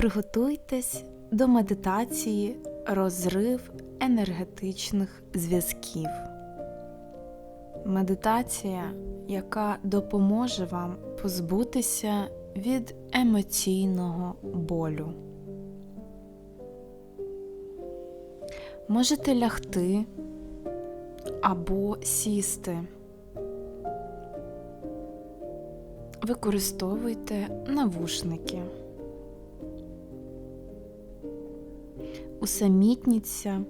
Приготуйтесь до медитації розрив енергетичних зв'язків. Медитація, яка допоможе вам позбутися від емоційного болю. Можете лягти або сісти. Використовуйте навушники. Усамітніться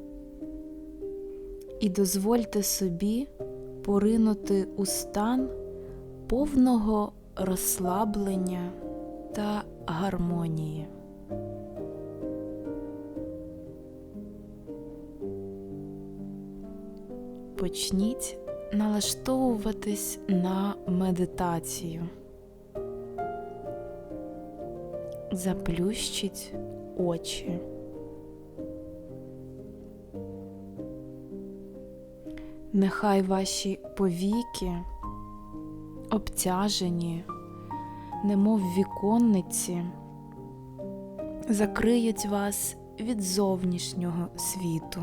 і дозвольте собі поринути у стан повного розслаблення та гармонії. Почніть налаштовуватись на медитацію. Заплющіть очі. Нехай ваші повіки обтяжені, немов віконниці, закриють вас від зовнішнього світу.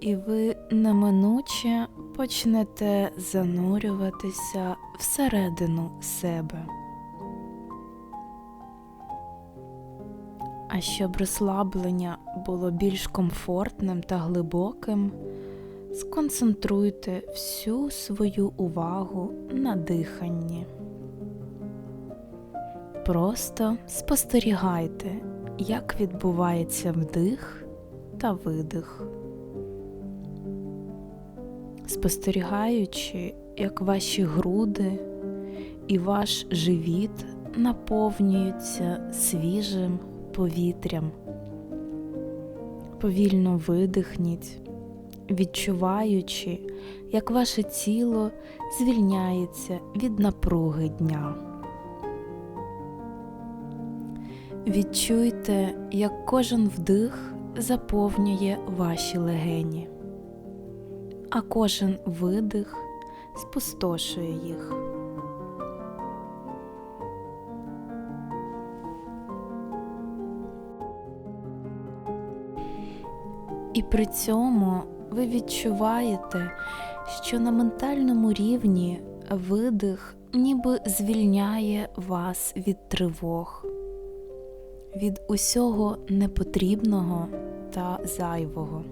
І ви неминуче почнете занурюватися всередину себе. А щоб розслаблення було більш комфортним та глибоким, сконцентруйте всю свою увагу на диханні. Просто спостерігайте, як відбувається вдих та видих. Спостерігаючи, як ваші груди і ваш живіт наповнюються свіжим повітрям. Повільно видихніть, відчуваючи, як ваше тіло звільняється від напруги дня. Відчуйте, як кожен вдих заповнює ваші легені, а кожен видих спустошує їх. І при цьому ви відчуваєте, що на ментальному рівні видих ніби звільняє вас від тривог, від усього непотрібного та зайвого.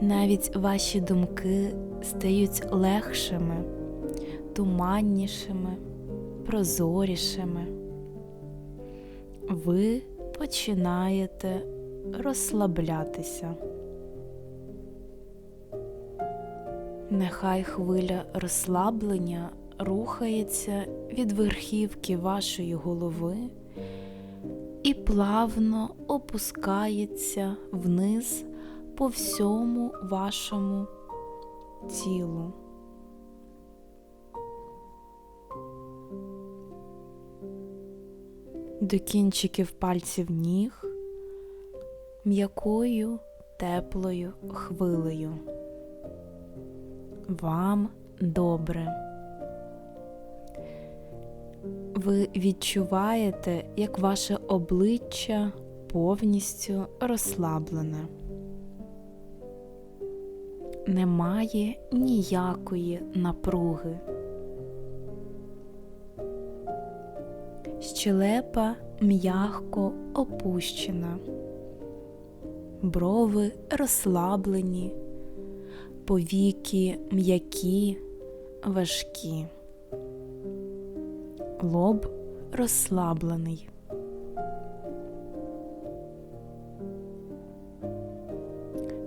Навіть ваші думки стають легшими, туманнішими, прозорішими. Ви починаєте розслаблятися. Нехай хвиля розслаблення рухається від верхівки вашої голови і плавно опускається вниз по всьому вашому тілу. До кінчиків пальців ніг м'якою теплою хвилею. Вам добре. Ви відчуваєте, як ваше обличчя повністю розслаблене. Немає ніякої напруги. Щелепа м'ягко опущена брови розслаблені, повіки м'які, важкі, лоб розслаблений.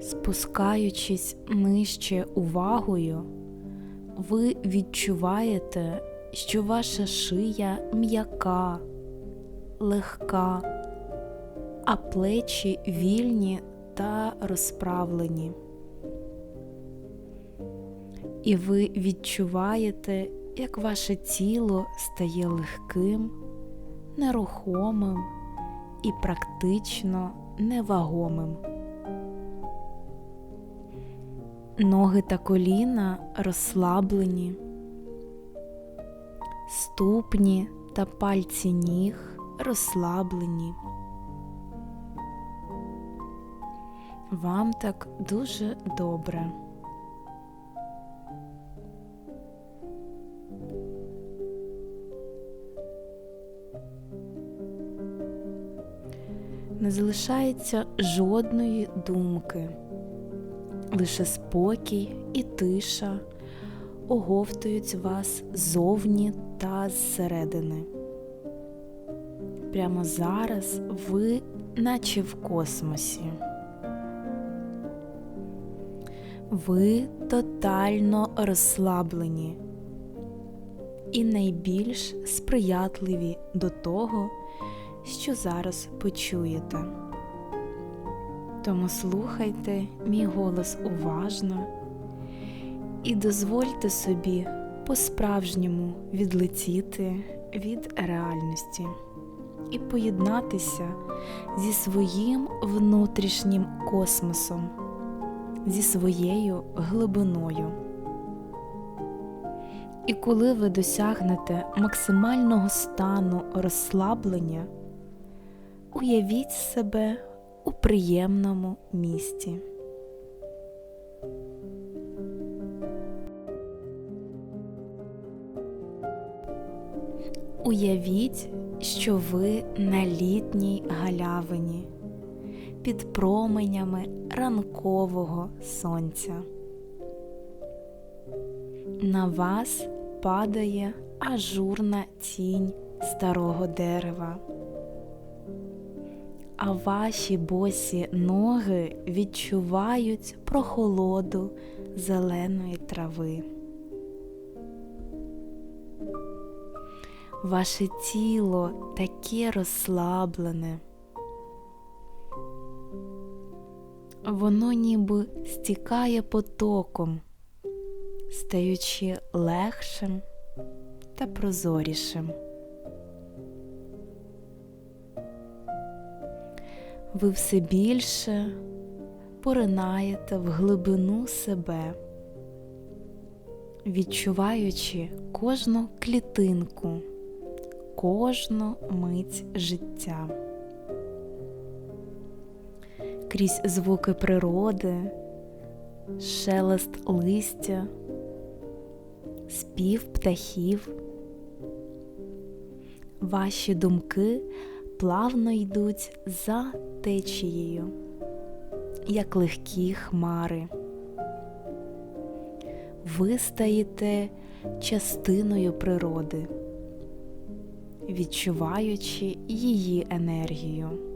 Спускаючись нижче увагою, ви відчуваєте, що ваша шия м'яка, легка а плечі вільні та розправлені. І ви відчуваєте, як ваше тіло стає легким, нерухомим і практично невагомим. Ноги та коліна розслаблені, ступні та пальці ніг розслаблені. Вам так дуже добре. Не залишається жодної думки, лише спокій і тиша оговтують вас ззовні та зсередини. Прямо зараз ви, наче в космосі. Ви тотально розслаблені і найбільш сприятливі до того, що зараз почуєте. Тому слухайте мій голос уважно і дозвольте собі по-справжньому відлетіти від реальності і поєднатися зі своїм внутрішнім космосом, зі своєю глибиною. І коли ви досягнете максимального стану розслаблення, уявіть себе у приємному місті. Уявіть, що ви на літній галявині під променями ранкового сонця. На вас падає ажурна тінь старого дерева, а ваші босі ноги відчувають прохолоду зеленої трави. Ваше тіло таке розслаблене. Воно ніби стікає потоком, стаючи легшим та прозорішим. Ви все більше поринаєте в глибину себе, відчуваючи кожну клітинку кожну мить життя. Крізь звуки природи, шелест листя, спів птахів, ваші думки плавно йдуть за течією, як легкі хмари. Ви стаєте частиною природи відчуваючи її енергію.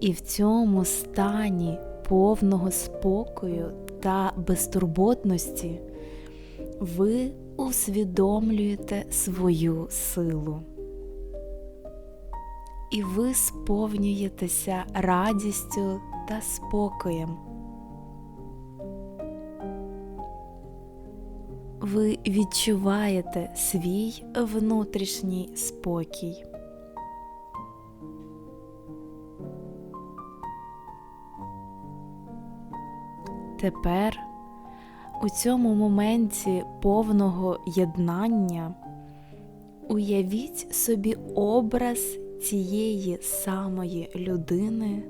І в цьому стані повного спокою та безтурботності ви усвідомлюєте свою силу. І ви сповнюєтеся радістю та спокоєм. ви відчуваєте свій внутрішній спокій. Тепер у цьому моменті повного єднання уявіть собі образ цієї самої людини,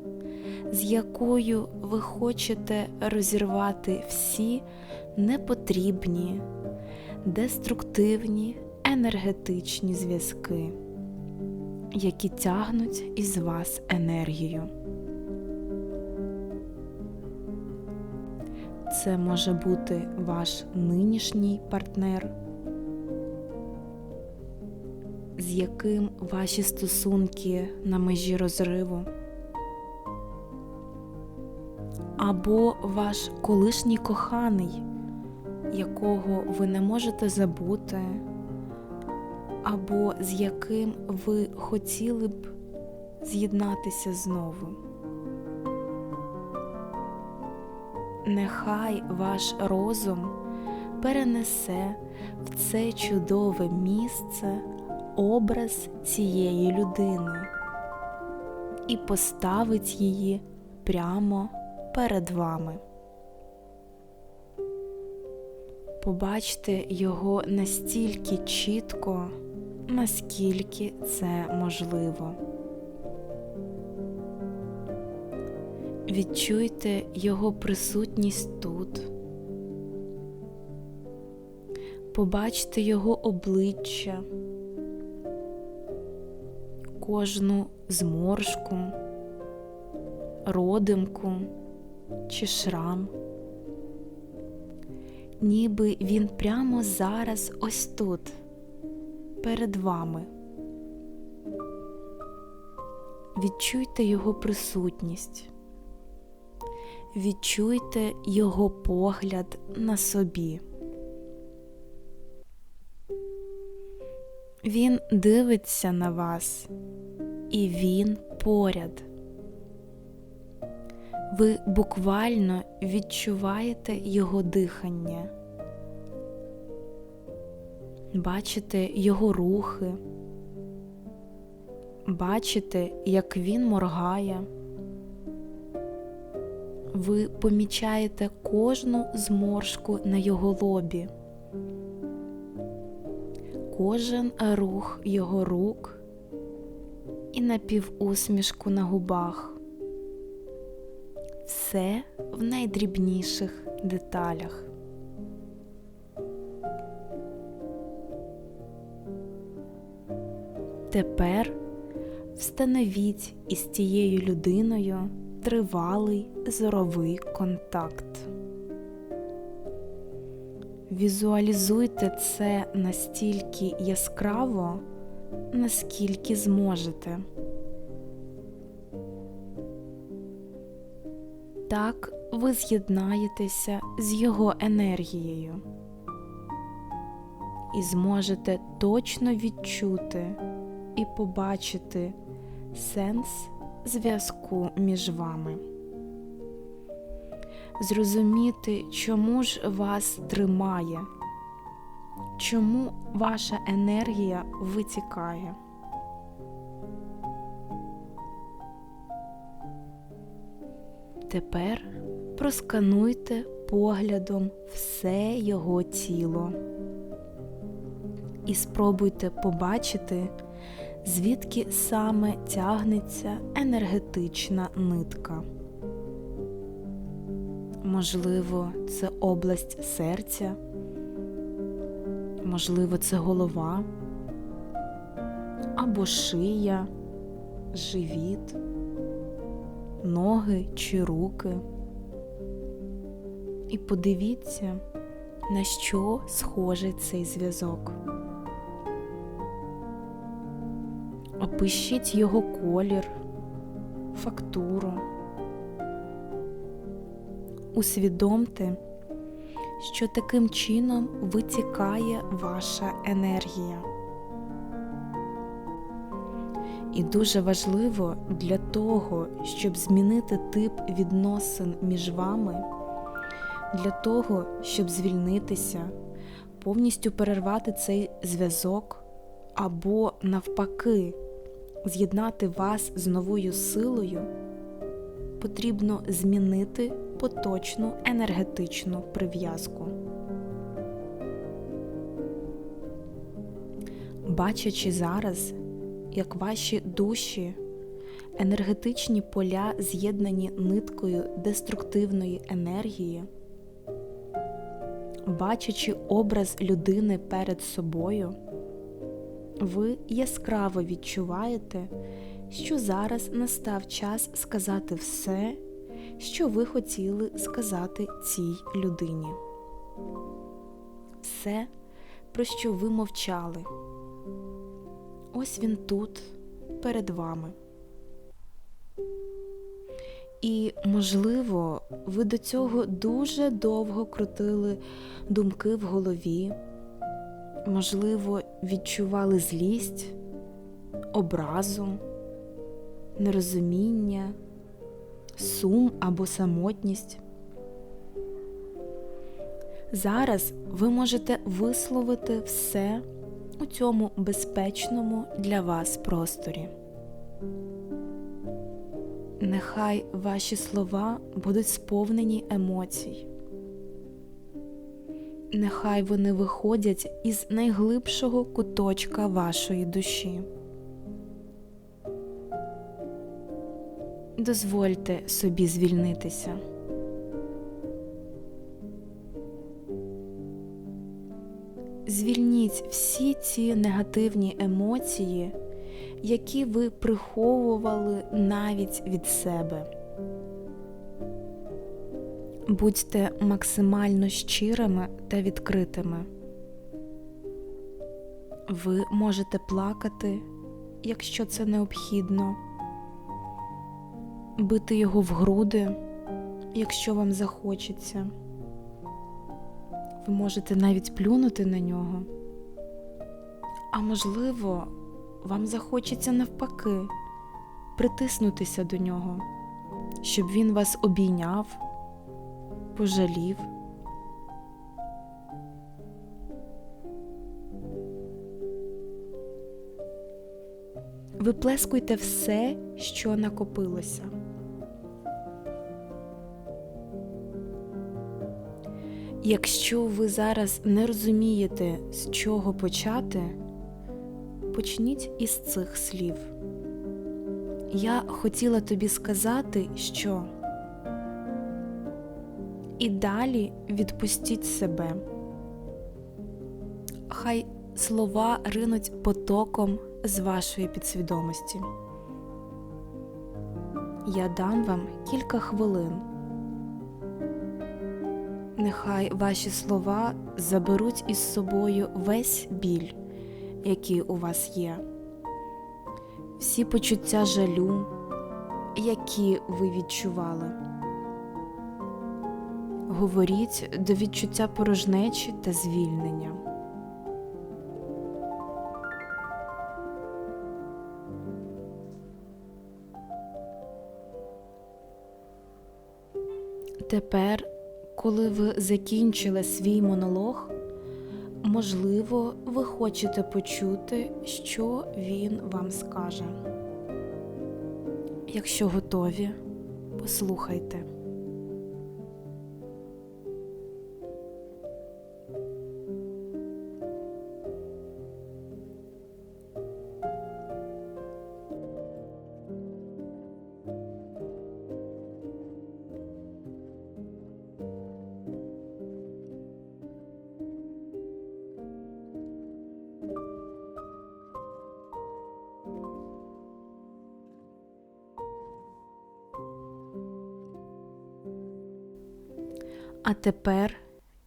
з якою ви хочете розірвати всі непотрібні деструктивні енергетичні зв'язки, які тягнуть із вас енергію. Це може бути ваш нинішній партнер, з яким ваші стосунки на межі розриву, або ваш колишній коханий якого ви не можете забути, або з яким ви хотіли б з'єднатися знову. Нехай ваш розум перенесе в це чудове місце образ цієї людини і поставить її прямо перед вами. Побачте його настільки чітко, наскільки це можливо. Відчуйте його присутність тут. Побачте його обличчя, кожну зморшку, родимку чи шрам, ніби він прямо зараз ось тут, перед вами. Відчуйте його присутність, відчуйте його погляд на собі. Він дивиться на вас, і він поряд. Ви буквально відчуваєте його дихання, бачите його рухи, бачите, як він моргає. Ви помічаєте кожну зморшку на його лобі кожен рух його рук і напівусмішку на губах. Все в найдрібніших деталях. Тепер встановіть із тією людиною тривалий зоровий контакт. Візуалізуйте це настільки яскраво, наскільки зможете. Так ви з'єднаєтеся з його енергією і зможете точно відчути і побачити сенс зв'язку між вами зрозуміти, чому ж вас тримає, чому ваша енергія витікає. Тепер проскануйте поглядом все його тіло і спробуйте побачити, звідки саме тягнеться енергетична нитка. Можливо, це область серця, можливо, це голова або шия, живіт, ноги чи руки. І подивіться, на що схожий цей зв'язок. Опишіть його колір, фактуру усвідомте, що таким чином витікає ваша енергія. І дуже важливо для того, щоб змінити тип відносин між вами, для того, щоб звільнитися, повністю перервати цей зв'язок або, навпаки, з'єднати вас з новою силою, потрібно змінити поточну енергетичну прив'язку. Бачачи зараз, як ваші душі, енергетичні поля з'єднані ниткою деструктивної енергії, бачачи образ людини перед собою, ви яскраво відчуваєте, що зараз настав час сказати все, що ви хотіли сказати цій людині. Все, про що ви мовчали. Ось він тут, перед вами. І, можливо, ви до цього дуже довго крутили думки в голові, можливо, відчували злість, образу, нерозуміння сум або самотність. Зараз ви можете висловити все у цьому безпечному для вас просторі. Нехай ваші слова будуть сповнені емоцій. Нехай вони виходять із найглибшого куточка вашої душі. Дозвольте собі звільнитися. Звільніть всі ці негативні емоції, які ви приховували навіть від себе. Будьте максимально щирими та відкритими. Ви можете плакати, якщо це необхідно, бити його в груди, якщо вам захочеться. Ви можете навіть плюнути на нього. А можливо, вам захочеться навпаки притиснутися до нього, щоб він вас обійняв, пожалів. Виплескуйте все, що накопилося. Якщо ви зараз не розумієте, з чого почати, почніть із цих слів. Я хотіла тобі сказати, що і далі відпустіть себе. Хай слова ринуть потоком з вашої підсвідомості. Я дам вам кілька хвилин. Нехай ваші слова заберуть із собою весь біль, який у вас є, всі почуття жалю, які ви відчували. Говоріть до відчуття порожнечі та звільнення. Тепер коли ви закінчили свій монолог, можливо, ви хочете почути, що він вам скаже. Якщо готові, послухайте. Тепер,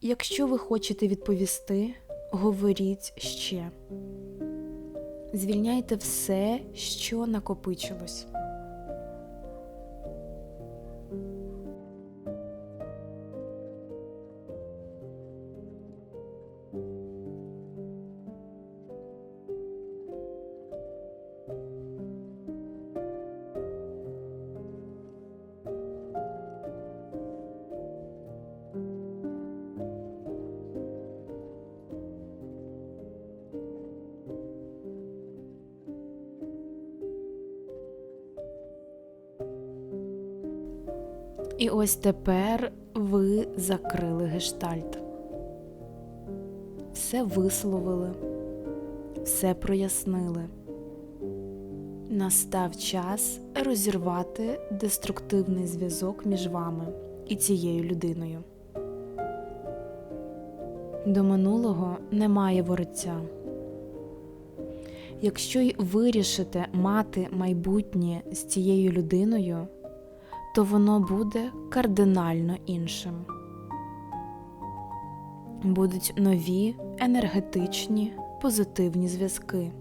якщо ви хочете відповісти, говоріть ще. Звільняйте все, що накопичилось. І ось тепер ви закрили гештальт. Все висловили, все прояснили. Настав час розірвати деструктивний зв'язок між вами і цією людиною. До минулого немає вороття. Якщо й вирішите мати майбутнє з цією людиною то воно буде кардинально іншим. Будуть нові енергетичні позитивні зв'язки.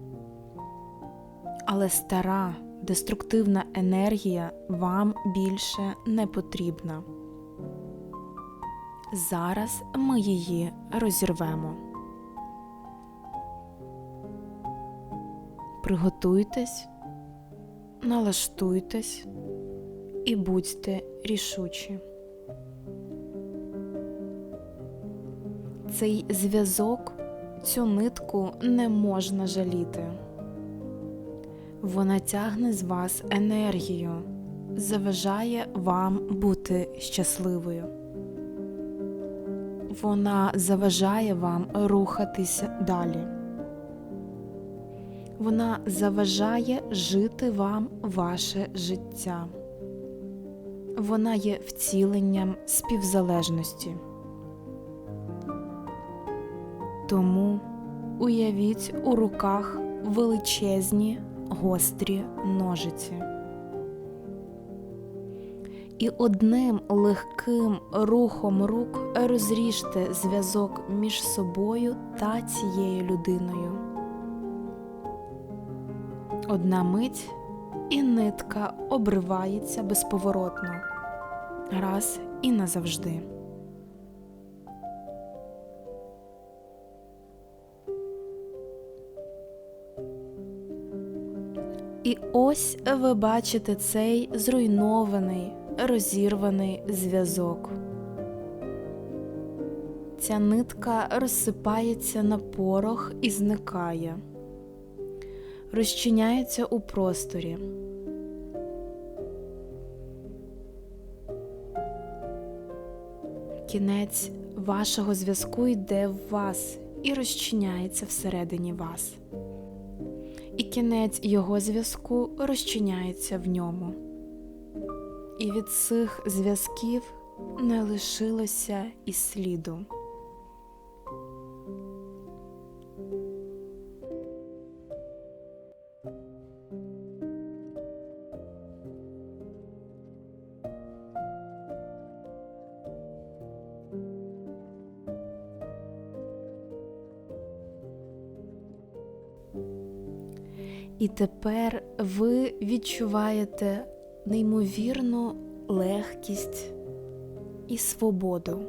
Але стара деструктивна енергія вам більше не потрібна. Зараз ми її розірвемо. Приготуйтесь, налаштуйтесь і будьте рішучі. Цей зв'язок, цю нитку не можна жаліти. Вона тягне з вас енергію, заважає вам бути щасливою. вона заважає вам рухатися далі. Вона заважає жити вам ваше життя. Вона є вціленням співзалежності. Тому уявіть у руках величезні гострі ножиці. І одним легким рухом рук розріжте зв'язок між собою та цією людиною. Одна мить і нитка обривається безповоротно, раз і назавжди. І ось ви бачите цей зруйнований, розірваний зв'язок. Ця нитка розсипається на порох і зникає, розчиняється у просторі. Кінець вашого зв'язку йде в вас і розчиняється всередині вас і кінець його зв'язку розчиняється в ньому. І від цих зв'язків не лишилося і сліду. Тепер ви відчуваєте неймовірну легкість і свободу.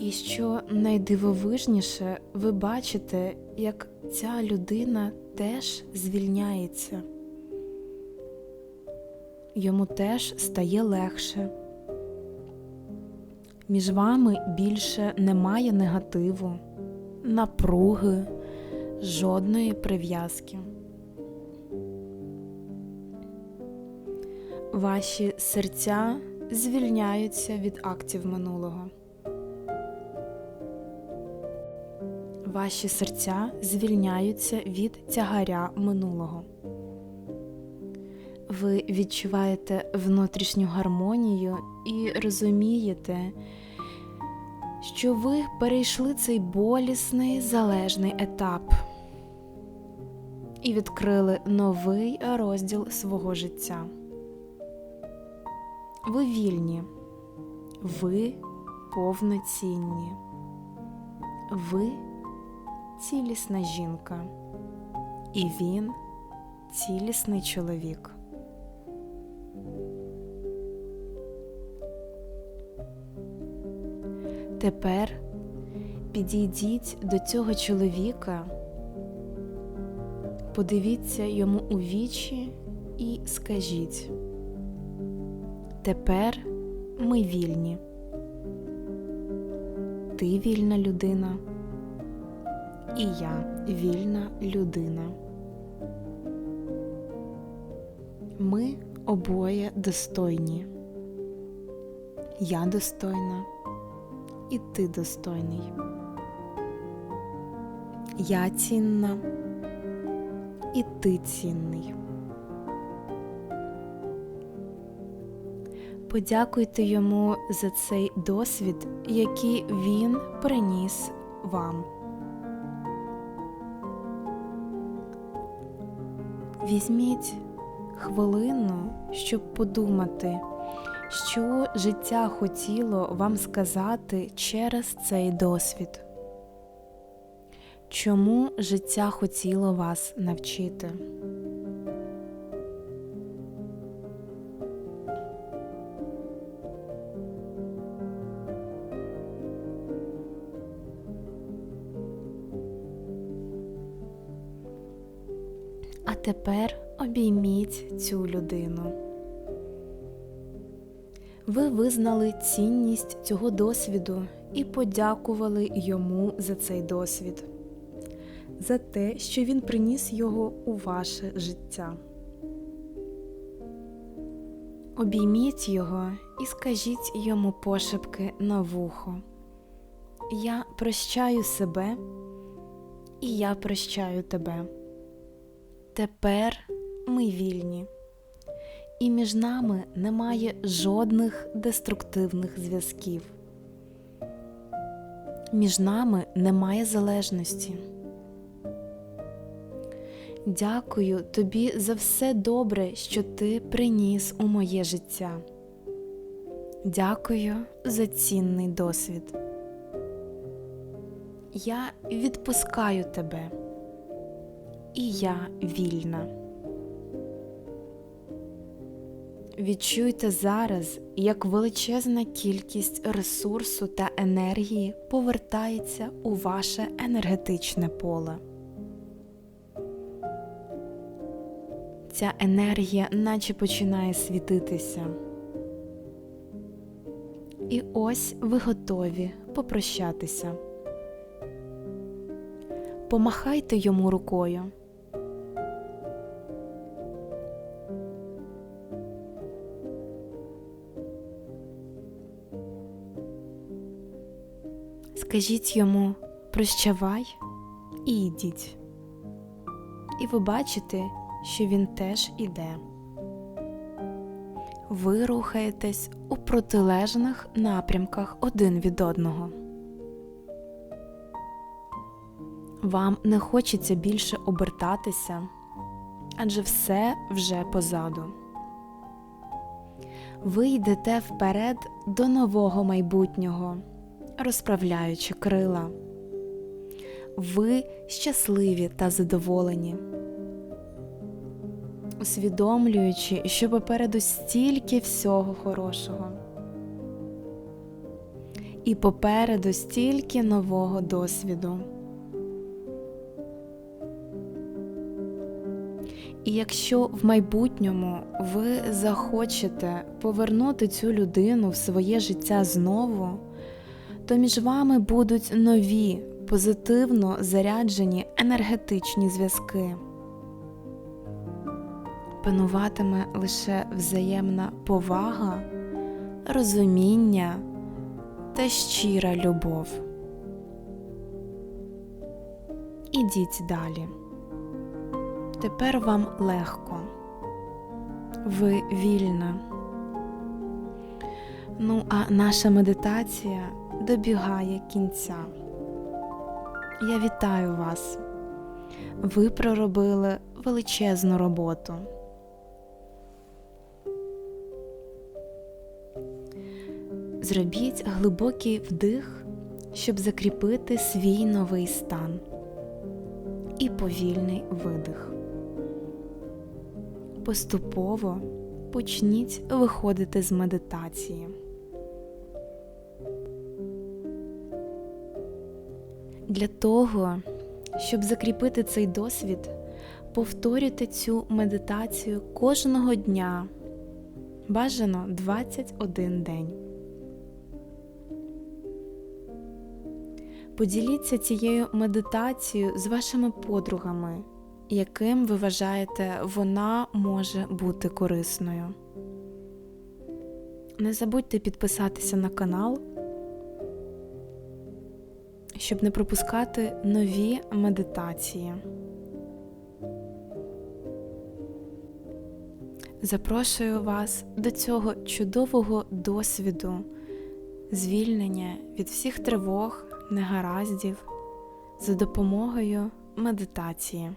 І що найдивовижніше, ви бачите, як ця людина теж звільняється. Йому теж стає легше. Між вами більше немає негативу, напруги жодної прив'язки. Ваші серця звільняються від актів минулого. Ваші серця звільняються від тягаря минулого. Ви відчуваєте внутрішню гармонію і розумієте, що ви перейшли цей болісний залежний етап і відкрили новий розділ свого життя. Ви вільні, ви повноцінні, ви цілісна жінка, і він цілісний чоловік. Тепер підійдіть до цього чоловіка, подивіться йому у вічі і скажіть. Тепер ми вільні. Ти вільна людина, і я вільна людина. Ми обоє достойні. Я достойна і ти достойний. Я цінна, і ти цінний. Подякуйте йому за цей досвід, який він приніс вам. Візьміть хвилину, щоб подумати що життя хотіло вам сказати через цей досвід? Чому життя хотіло вас навчити? А тепер обійміть цю людину ви визнали цінність цього досвіду і подякували йому за цей досвід, за те, що він приніс його у ваше життя. Обійміть його і скажіть йому пошепки на вухо. Я прощаю себе, і я прощаю тебе. Тепер ми вільні, і між нами немає жодних деструктивних зв'язків. Між нами немає залежності. Дякую тобі за все добре, що ти приніс у моє життя. Дякую за цінний досвід. Я відпускаю тебе, і я вільна. Відчуйте зараз, як величезна кількість ресурсу та енергії повертається у ваше енергетичне поле. Ця енергія наче починає світитися. І ось ви готові попрощатися. Помахайте йому рукою. Скажіть йому прощавай і йдіть. І ви бачите, що він теж іде. Ви рухаєтесь у протилежних напрямках один від одного. Вам не хочеться більше обертатися, адже все вже позаду. Ви йдете вперед до нового майбутнього, розправляючи крила. Ви щасливі та задоволені усвідомлюючи, що попереду стільки всього хорошого. І попереду стільки нового досвіду. І якщо в майбутньому ви захочете повернути цю людину в своє життя знову, то між вами будуть нові позитивно заряджені енергетичні зв'язки пануватиме лише взаємна повага, розуміння та щира любов. Ідіть далі. Тепер вам легко, ви вільна. Ну, а наша медитація добігає кінця. Я вітаю вас. Ви проробили величезну роботу. Зробіть глибокий вдих, щоб закріпити свій новий стан і повільний видих. Поступово почніть виходити з медитації. Для того, щоб закріпити цей досвід, повторюйте цю медитацію кожного дня. Бажано 21 день. Поділіться цією медитацією з вашими подругами, яким ви вважаєте, вона може бути корисною. Не забудьте підписатися на канал, щоб не пропускати нові медитації. Запрошую вас до цього чудового досвіду, звільнення від всіх тривог негараздів за допомогою медитації.